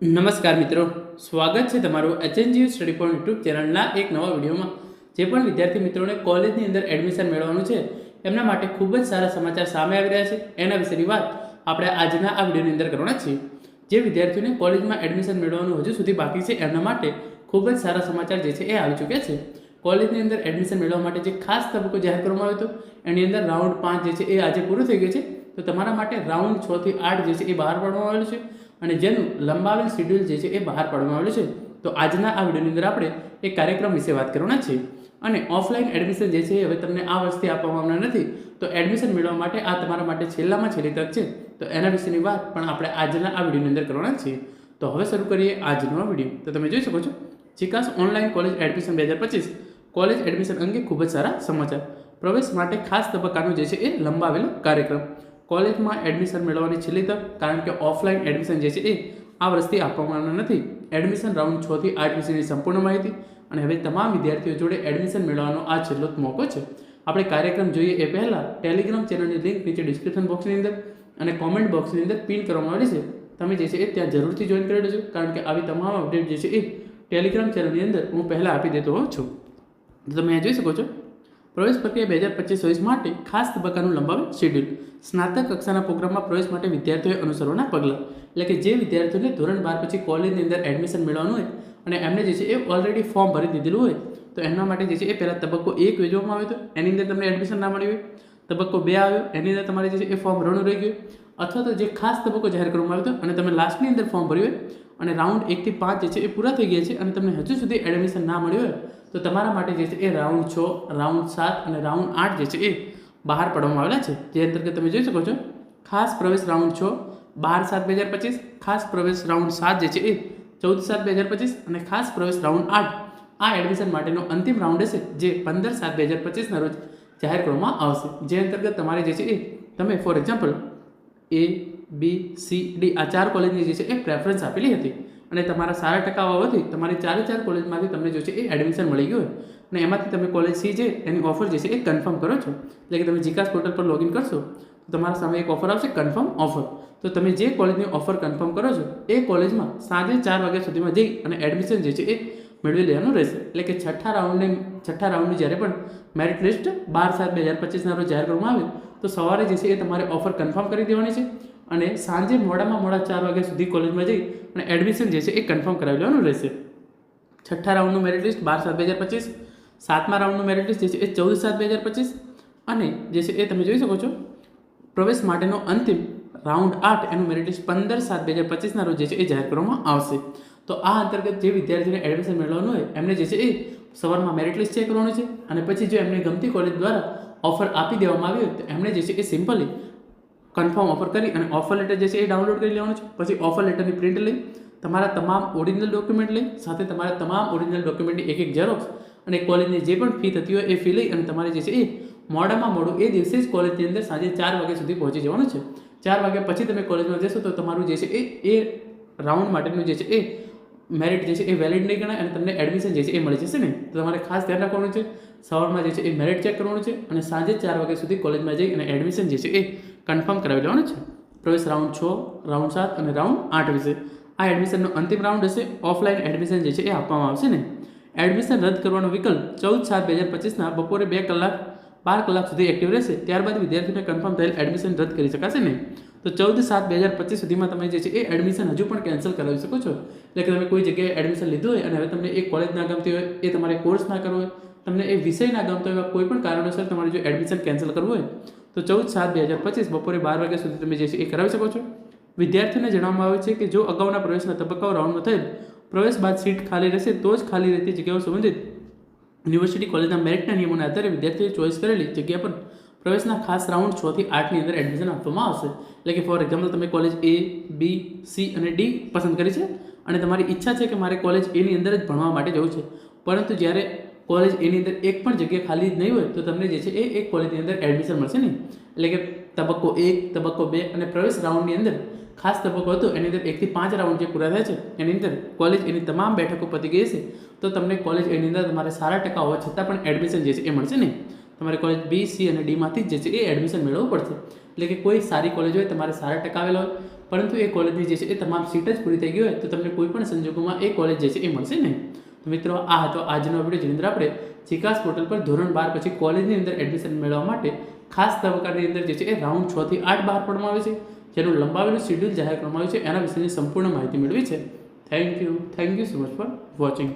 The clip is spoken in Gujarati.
નમસ્કાર મિત્રો, સ્વાગત છે તમારું એચએનજીયુ સ્ટડી પોઈન્ટ યુટ્યુબ ચેનલના એક નવા વિડીયોમાં. જે પણ વિદ્યાર્થી મિત્રોને કોલેજની અંદર એડમિશન મેળવવાનું છે, એમના માટે ખૂબ જ સારા સમાચાર સામે આવી રહ્યા છે. એના વિશેની વાત આપણે આજના આ વિડીયોની અંદર કરવાના છીએ. જે વિદ્યાર્થીઓને કોલેજમાં એડમિશન મેળવવાનું હજુ સુધી બાકી છે, એમના માટે ખૂબ જ સારા સમાચાર જે છે એ આવી ચૂક્યા છે. કોલેજની અંદર એડમિશન મેળવવા માટે જે ખાસ તબક્કો જાહેર કરવામાં આવ્યો હતો, એની અંદર રાઉન્ડ પાંચ જે છે એ આજે પૂરું થઈ ગયું છે. તો તમારા માટે રાઉન્ડ છથી આઠ જે છે એ બહાર પાડવામાં આવેલું છે. અને જેનું લંબાવેલ શેડ્યુલ જે છે એ બહાર પાડવામાં આવેલું છે, તો આજના આ વિડીયોની અંદર આપણે એ કાર્યક્રમ વિશે વાત કરવાના છીએ. અને ઓફલાઈન એડમિશન જે છે હવે તમને આ વર્ષથી આપવામાં આવનાર નથી, તો એડમિશન મેળવવા માટે આ તમારા માટે છેલ્લામાં છેલ્લી તક છે, તો એના વિશેની વાત પણ આપણે આજના આ વિડીયોની અંદર કરવાના છીએ. તો હવે શરૂ કરીએ આજનો વીડિયો. તો તમે જોઈ શકો છો, ચિકાસ ઓનલાઈન કોલેજ એડમિશન બે હજાર પચીસ. કોલેજ એડમિશન અંગે ખૂબ જ સારા સમાચાર. પ્રવેશ માટે ખાસ તબક્કાનો જે છે એ લંબાવેલો કાર્યક્રમ. કોલેજમાં એડમિશન મેળવવાની છેલ્લી તક, કારણ કે ઓફલાઈન એડમિશન જે છે એ આ વર્ષથી આપવામાં આવનાર નથી. એડમિશન રાઉન્ડ છ થી આઠ વિશેની સંપૂર્ણ માહિતી અને હવે તમામ વિદ્યાર્થીઓ જોડે એડમિશન મેળવવાનો આ છેલ્લો મોકો છે. આપણે કાર્યક્રમ જોઈએ એ પહેલાં ટેલિગ્રામ ચેનલની લિંક નીચે ડિસ્ક્રિપ્શન બોક્સની અંદર અને કોમેન્ટ બોક્સની અંદર પિન કરવામાં આવેલી છે. તમે જે છે એ ત્યાં જરૂરથી જોઈન કરી લેજો, કારણ કે આવી તમામ અપડેટ જે છે એ ટેલિગ્રામ ચેનલની અંદર હું પહેલાં આપી દેતો હોઉં છું. તમે અહીંયા જોઈ શકો છો. પ્રવેશ પ્રક્રિયા બે હજાર પચીસ ચોવીસ માટે ખાસ તબક્કાનું લંબાવે શેડ્યુલ સ્નાતક કક્ષાના પ્રોગ્રામમાં પ્રવેશ માટે વિદ્યાર્થીઓએ અનુસરવાના પગલાં. એટલે કે જે વિદ્યાર્થીઓને ધોરણ બાર પછી કોલેજની અંદર એડમિશન મેળવવાનું હોય અને એમને જે છે એ ઓલરેડી ફોર્મ ભરી દીધેલું હોય, તો એમના માટે જે છે એ પહેલાં તબક્કો એક યોજવામાં આવ્યો હતો. એની અંદર તમને એડમિશન ના મળ્યું હોય. તબક્કો બે આવ્યો. એની અંદર તમારે જે છે એ ફોર્મ ભરવાનું રહી ગયું. અથવા તો જે ખાસ તબક્કો જાહેર કરવામાં આવ્યો હતો અને તમે લાસ્ટની અંદર ફોર્મ ભર્યું હોય અને રાઉન્ડ એકથી પાંચ જે છે એ પૂરા થઈ ગયા છે અને તમને હજુ સુધી એડમિશન ના મળ્યું હોય તો તમારા માટે જે છે એ રાઉન્ડ છ, રાઉન્ડ સાત અને રાઉન્ડ આઠ જે છે એ બહાર પાડવામાં આવેલા છે. જે અંતર્ગત તમે જોઈ શકો છો, ખાસ પ્રવેશ રાઉન્ડ છ, બાર સાત બે હજાર પચીસ, ખાસ પ્રવેશ રાઉન્ડ સાત જે છે એ ચૌદ સાત બે હજાર પચીસ અને ખાસ પ્રવેશ રાઉન્ડ આઠ. આ એડમિશન માટેનો અંતિમ રાઉન્ડ હશે, જે પંદર સાત બે હજાર પચીસના રોજ જાહેર કરવામાં આવશે. જે અંતર્ગત તમારે જે છે એ, તમે for example A B C D આ ચાર કોલેજની જે છે એ પ્રેફરન્સ આપેલી હતી. અને તમારા સારા ટકા હોવાથી તમારી ચારે ચાર કોલેજમાંથી તમને જે છે એ એડમિશન મળી ગયું હોય. અને એમાંથી તમે કોલેજ સી જે એની ઓફર જે છે એ કન્ફર્મ કરો છો. એટલે કે તમે જીકાસ પોર્ટલ પર લોગિન કરશો, તો તમારા સામે એક ઓફર આવશે કન્ફર્મ ઓફર તો તમે જે કોલેજની ઓફર કન્ફર્મ કરો છો, એ કોલેજમાં સાંજે ચાર વાગ્યા સુધીમાં જઈ અને એડમિશન જે છે એ મેળવી લેવાનું રહેશે. એટલે કે છઠ્ઠા રાઉન્ડની છઠ્ઠા રાઉન્ડની જ્યારે પણ મેરિટ લિસ્ટ બાર સાત બે હજાર પચીસના રોજ જાહેર કરવામાં આવે, તો સવારે જે છે એ તમારે ઓફર કન્ફર્મ કરી દેવાની છે. અને સાંજે મોડામાં મોડા ચાર વાગ્યા સુધી કોલેજમાં જઈ અને એડમિશન જે છે એ કન્ફર્મ કરાવી લેવાનું રહેશે. છઠ્ઠા રાઉન્ડનું મેરિટ લિસ્ટ બાર સાત બે હજાર પચીસ. સાતમા રાઉન્ડનું મેરિટ લિસ્ટ જે છે એ ચૌદ સાત બે હજાર પચીસ. અને જે છે એ તમે જોઈ શકો છો, પ્રવેશ માટેનો અંતિમ રાઉન્ડ આઠ એનું મેરિટ લિસ્ટ પંદર સાત બે હજાર પચીસના રોજ જે છે એ જાહેર કરવામાં આવશે. તો આ અંતર્ગત જે વિદ્યાર્થીને એડમિશન મેળવવાનું હોય, એમને જે છે એ સવારમાં મેરિટ લિસ્ટ ચેક કરવાનું છે અને પછી જો એમને ગમતી કોલેજ દ્વારા ઓફર આપી દેવામાં આવી હોય, તો એમણે જે છે એ સિમ્પલી કન્ફર્મ ઓફર કરી અને ઓફર લેટર જે છે એ ડાઉનલોડ કરી લેવાનું છે. પછી ઓફર લેટરની પ્રિન્ટ લઈ તમારા તમામ ઓરિજિનલ ડોક્યુમેન્ટ લઈ સાથે તમારા તમામ ઓરિજિનલ ડોક્યુમેન્ટની એક એક ઝેરોક્સ અને કોલેજની જે પણ ફી થતી હોય એ ફી લઈ અને તમારે જે છે એ મોડામાં મોડું એ દિવસે જ કોલેજની અંદર સાંજે ચાર વાગ્યા સુધી પહોંચી જવાનું છે. ચાર વાગ્યા પછી તમે કોલેજમાં જશો તો તમારું જે છે એ એ રાઉન્ડ માટેનું જે છે એ મેરિટ જે છે એ વેલિડ નહીં ગણાય અને તમને એડમિશન જે છે એ મળી જશે ને તો તમારે ખાસ ધ્યાન રાખવાનું છે. સવારમાં જે છે એ મેરિટ ચેક કરવાનું છે અને સાંજે ચાર વાગ્યા સુધી કોલેજમાં જઈ અને એડમિશન જે છે એ કન્ફર્મ કરાવી લેવાનું છે. પ્રવેશ રાઉન્ડ છ, રાઉન્ડ સાત અને રાઉન્ડ આઠ વિશે. આ એડમિશનનો અંતિમ રાઉન્ડ હશે. ઓફલાઈન એડમિશન જે છે એ આપવામાં આવશે ને. એડમિશન રદ કરવાનો વિકલ્પ ચૌદ સાત બે હજાર પચીસના બપોરે બે કલાક, બાર કલાક સુધી એક્ટિવ રહેશે. ત્યારબાદ વિદ્યાર્થીને કન્ફર્મ થયેલ એડમિશન રદ કરી શકાશે ને. તો ચૌદ સાત બે હજાર પચીસ સુધીમાં તમે જે છે એ એડમિશન હજુ પણ કેન્સલ કરાવી શકો છો. એટલે કે તમે કોઈ જગ્યાએ એડમિશન લીધું હોય અને હવે તમને એ કોલેજ ના ગમતી હોય, એ તમારે કોર્સ ના કરવો હોય, તમને એ વિષય ના ગમતો હોય કોઈ પણ કારણોસર તમારે જો એડમિશન કેન્સલ કરવું હોય તો ચૌદ સાત બે હજાર પચીસ બપોરે બાર વાગ્યા સુધી તમે જે છે એ કરાવી શકો છો. વિદ્યાર્થીઓને જણાવવામાં આવે છે કે જો અગાઉના પ્રવેશના તબક્કાઓ રાઉન્ડમાં થયેલ, પ્રવેશ બાદ સીટ ખાલી રહેશે તો જ ખાલી રહેતી જગ્યાઓ સંબંધિત યુનિવર્સિટી કોલેજના મેરિટના નિયમોના આધારે વિદ્યાર્થીઓએ ચોઈસ કરેલી જગ્યા પર પ્રવેશના ખાસ રાઉન્ડ છ થી આઠની અંદર એડમિશન આપવામાં આવશે. એટલે કે ફોર એક્ઝામ્પલ તમે કોલેજ એ બી સી અને ડી પસંદ કરી છે અને તમારી ઈચ્છા છે કે મારે કોલેજ એની અંદર જ ભણવા માટે જવું છે. પરંતુ જ્યારે કોલેજ એની અંદર એક પણ જગ્યા ખાલી નહીં હોય તો તમને જે છે એ એક કોલેજની અંદર એડમિશન મળશે નહીં. એટલે કે તબક્કો એક, તબક્કો બે અને પ્રવેશ રાઉન્ડની અંદર ખાસ તબક્કો હતો, એની અંદર એકથી પાંચ રાઉન્ડ જે પૂરા થાય છે, એની અંદર કોલેજ એની તમામ બેઠકો પતી ગઈ છે તો તમને કોલેજ એની અંદર તમારે સારા ટકા હોવા છતાં પણ એડમિશન જે છે એ મળશે નહીં. તમારે કોલેજ બી સી અને ડીમાંથી જ જે છે એ એડમિશન મેળવવું પડશે. એટલે કે કોઈ સારી કોલેજ હોય, તમારે સારા ટકા આવેલા હોય, પરંતુ એ કોલેજની જે છે એ તમામ સીટ જ પૂરી થઈ ગઈ હોય, તો તમને કોઈ પણ સંજોગોમાં એ કોલેજ જે છે એ મળશે નહીં. મિત્રો, આ હતો આજનો વીડિયો જેની અંદર આપણે ચિકાસ પોર્ટલ પર ધોરણ બાર પછી કોલેજની અંદર એડમિશન મેળવવા માટે ખાસ તબક્કાની અંદર જે છે એ રાઉન્ડ છથી આઠ બહાર પાડવામાં આવે છે. જેનું લંબાવેલું શેડ્યુલ જાહેર કરવામાં આવ્યું છે. એના વિશેની સંપૂર્ણ માહિતી મેળવી છે. Thank you thank you so much for watching